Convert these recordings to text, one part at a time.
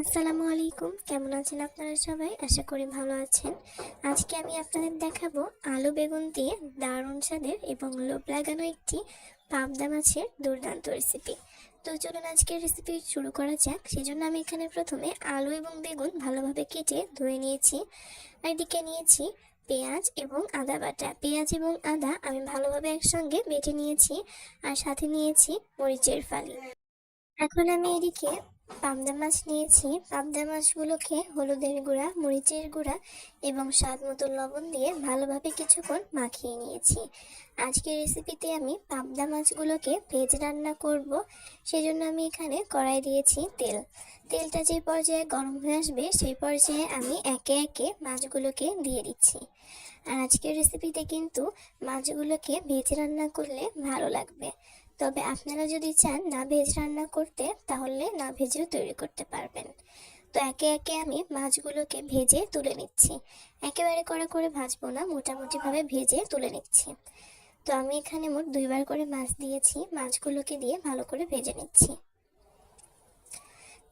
আসসালামু আলাইকুম। কেমন আছেন আপনারা সবাই? আশা করি ভালো আছেন। আজকে আমি আপনাদের দেখাবো আলু বেগুন দিয়ে দারুণ স্বাদের এবং লোভ লাগানো একটি পাবদা মাছের দুর্দান্ত রেসিপি তো চলুন আজকের রেসিপি শুরু করা যাক। সেজন্য আমি এখানে প্রথমে আলু এবং বেগুন ভালোভাবে কেটে ধুয়ে নিয়েছি। এদিকে নিয়েছি পেঁয়াজ এবং আদা বাটা। পেঁয়াজ এবং আদা আমি ভালোভাবে একসঙ্গে বেটে নিয়েছি। আর সাথে নিয়েছি মরিচের ফালি। এখন আমি এদিকে পাবদা মাছ নিয়েছি। পাবদা মাছগুলোকে হলুদের গুঁড়া, মরিচের গুঁড়া এবং স্বাদ মতো লবণ দিয়ে ভালোভাবে কিছুক্ষণ মাখিয়ে নিয়েছি। আজকের রেসিপিতে আমি পাবদা মাছগুলোকে ভেজ রান্না করব। সেজন্য আমি এখানে কড়াই দিয়েছি তেল। তেলটা যে পর্যায়ে গরম হয়ে আসবে, সেই পর্যায়ে আমি একে একে মাছগুলোকে দিয়ে দিচ্ছি। আর আজকের রেসিপিতে কিন্তু মাছগুলোকে ভেজ রান্না করলে ভালো লাগবে। তবে আপনারা যদি চান না ভেজ রান্না করতে, তাহলে না ভেজেও তৈরি করতে পারবেন। তো একে একে আমি মাছগুলোকে ভেজে তুলে নিচ্ছি। একেবারে কড়া করে ভাজবো না, মোটামুটিভাবে ভেজে তুলে নিচ্ছি। তো আমি এখানে মোট দুইবার করে মাছ দিয়েছি, মাছগুলোকে দিয়ে ভালো করে ভেজে নিচ্ছি।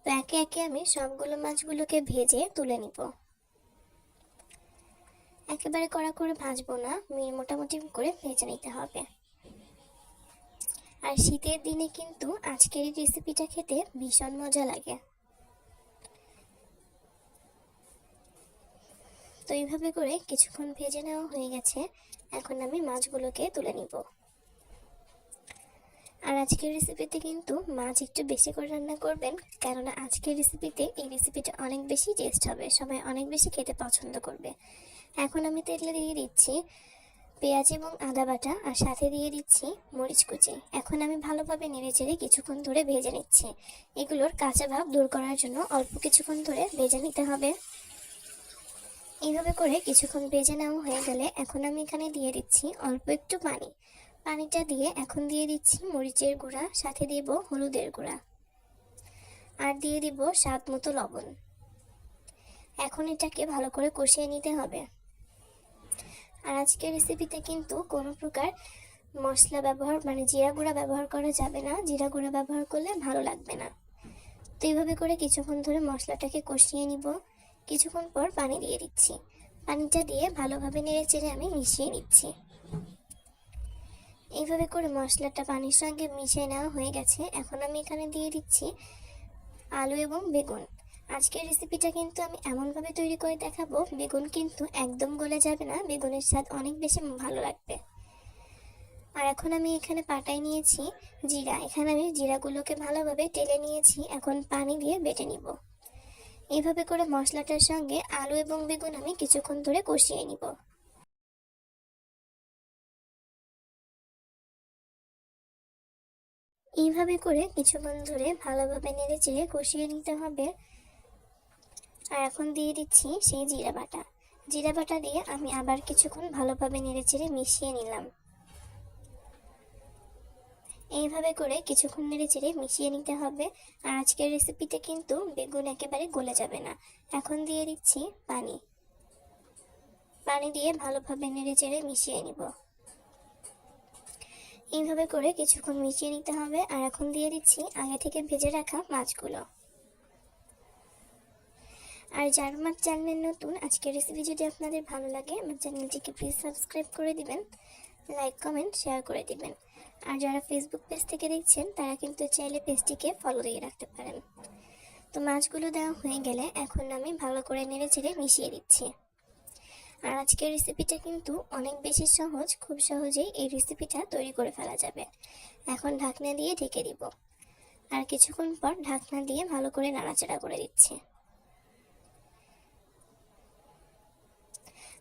তো একে একে আমি সবগুলো মাছগুলোকে ভেজে তুলে নিব। একেবারে কড়া করে ভাজবো না মোটামুটি করে ভেজে নিতে হবে। আর শীতের দিনে কিন্তু আজকের এই রেসিপিটা খেতে ভীষণ মজা লাগে। তো এইভাবে করে কিছুক্ষণ ভেজে নেওয়া হয়ে গেছে। এখন আমি মাছগুলোকে তুলে নিব। আর আজকের রেসিপিতে কিন্তু মাছ একটু বেশি করে রান্না করবেন, কেননা আজকের রেসিপিতে এই রেসিপিটা অনেক বেশি টেস্ট হবে, সবাই অনেক বেশি খেতে পছন্দ করবে। এখন আমি তেলে দিয়ে দিচ্ছি পেঁয়াজ এবং আদা বাটা আর সাথে দিয়ে দিচ্ছি মরিচ কুচি। এখন আমি ভালোভাবে নেড়ে চেড়ে কিছুক্ষণ ধরে ভেজে নিচ্ছি। এগুলোর কাঁচা ভাব দূর করার জন্য অল্প কিছুক্ষণ ধরে ভেজে নিতে হবে। এইভাবে করে কিছুক্ষণ ভেজে নেওয়া হয়ে গেলে এখন আমি এখানে দিয়ে দিচ্ছি অল্প একটু পানি। পানিটা দিয়ে এখন দিয়ে দিচ্ছি মরিচের গুঁড়া, সাথে দিব হলুদের গুঁড়া। আর দিয়ে দিব স্বাদ মতো লবণ। এখন এটাকে ভালো করে কষিয়ে নিতে হবে। আর আজকের রেসিপিতে কিন্তু কোনো প্রকার মশলা ব্যবহার মানে জিরা গুঁড়া ব্যবহার করা যাবে না। জিরা গুঁড়া ব্যবহার করলে ভালো লাগবে না। তো এইভাবে করে কিছুক্ষণ ধরে মশলাটাকে কষিয়ে নিব। কিছুক্ষণ পর পানি দিয়ে দিচ্ছি। পানিটা দিয়ে ভালোভাবে নেড়ে চেড়ে আমি মিশিয়ে নিচ্ছি। এইভাবে করে মশলাটা পানির সঙ্গে মিশিয়ে নেওয়া হয়ে গেছে। এখন আমি এখানে দিয়ে দিচ্ছি আলু এবং বেগুন। আজকের রেসিপিটা কিন্তু আমি এমনভাবে তৈরি করে দেখাবো, বেগুন কিন্তু একদম গলে যাবে না, বেগুনের স্বাদ অনেক বেশি ভালো লাগবে। আর এখন আমি এখানে পাটাই নিয়েছি জিরা, এখানে আমি জিরাগুলোকে ভালোভাবে টেলে নিয়েছি, এখন পানি দিয়ে বেটে নিব। এইভাবে করে মশলাটার সঙ্গে আলু এবং বেগুন আমি কিছুক্ষণ ধরে কষিয়ে নিব। এইভাবে করে কিছুক্ষণ ধরে ভালোভাবে নেড়ে চেড়ে কষিয়ে নিতে হবে। আর এখন দিয়ে দিচ্ছি সেই জিরা বাটা। জিরা বাটা দিয়ে আমি আবার কিছুক্ষণ ভালোভাবে নেড়ে চেড়ে মিশিয়ে নিলাম। এইভাবে করে কিছুক্ষণ নেড়ে চেড়ে মিশিয়ে নিতে হবে। আর আজকের রেসিপিতে কিন্তু বেগুন একেবারে গলে যাবে না। এখন দিয়ে দিচ্ছি পানি। পানি দিয়ে ভালোভাবে নেড়ে চেড়ে মিশিয়ে নিব। এইভাবে করে কিছুক্ষণ মিশিয়ে নিতে হবে। আর এখন দিয়ে দিচ্ছি আগে থেকে ভেজে রাখা মাছগুলো। আর যার আমার চ্যানেল নতুন, আজকের রেসিপি যদি আপনাদের ভালো লাগে, আমার চ্যানেলটিকে প্লিজ সাবস্ক্রাইব করে দিবেন লাইক কমেন্ট শেয়ার করে দিবেন। আর যারা ফেসবুক পেজ থেকে দেখছেন, তারা কিন্তু চাইলে পেজটিকে ফলো দিয়ে রাখতে পারেন। তো মাছগুলো দেওয়া হয়ে গেলে এখন আমি ভালো করে নেড়ে চেড়ে মিশিয়ে দিচ্ছি। আর আজকের রেসিপিটা কিন্তু অনেক বেশি সহজ, খুব সহজেই এই রেসিপিটা তৈরি করে ফেলা যাবে। এখন ঢাকনা দিয়ে ঢেকে দিব। আর কিছুক্ষণ পর ঢাকনা দিয়ে ভালো করে নাড়াচাড়া করে দিচ্ছি।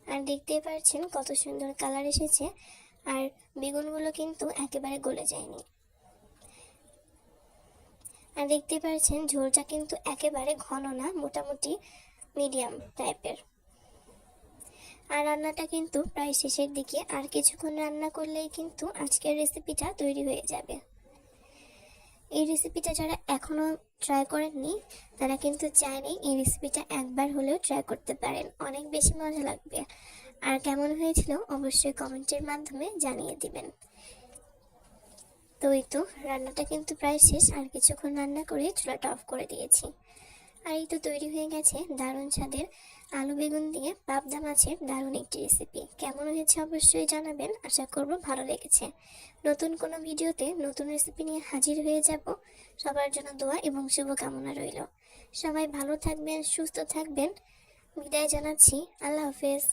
আর দেখতেই পাচ্ছেন কত সুন্দর কালার এসেছে। আর বেগুনগুলো কিন্তু একেবারে গলে যায়নি। আর দেখতে পাচ্ছেন ঝোলটা কিন্তু একেবারে ঘন না, মোটামুটি মিডিয়াম টাইপের। আর রান্নাটা কিন্তু প্রায় শেষের দিকে, আর কিছুক্ষণ রান্না করলেই কিন্তু আজকের রেসিপিটা তৈরি হয়ে যাবে। এই রেসিপিটা যারা এখনও ট্রাই করেননি, তারা কিন্তু চাইলে এই রেসিপিটা একবার হলেও ট্রাই করতে পারেন। অনেক বেশি মজা লাগবে। আর কেমন হয়েছিল অবশ্যই কমেন্টের মাধ্যমে জানিয়ে দিবেন। তো এই তো, রান্নাটা কিন্তু প্রায় শেষ। আর কিছুক্ষণ রান্না করে চুলাটা অফ করে দিয়েছি। আর এই তো তৈরি হয়ে গেছে দারুণ স্বাদের আলু বেগুন দিয়ে পাবদা মাছের দারুণ একটি রেসিপি কেমন হয়েছে অবশ্যই জানাবেন। আশা করব ভালো লেগেছে। নতুন কোনো ভিডিওতে নতুন রেসিপি নিয়ে হাজির হয়ে যাব। সবার জন্য দোয়া এবং শুভকামনা রইল। সবাই ভালো থাকবেন, সুস্থ থাকবেন। বিদায় জানাচ্ছি। আল্লাহ হাফেজ।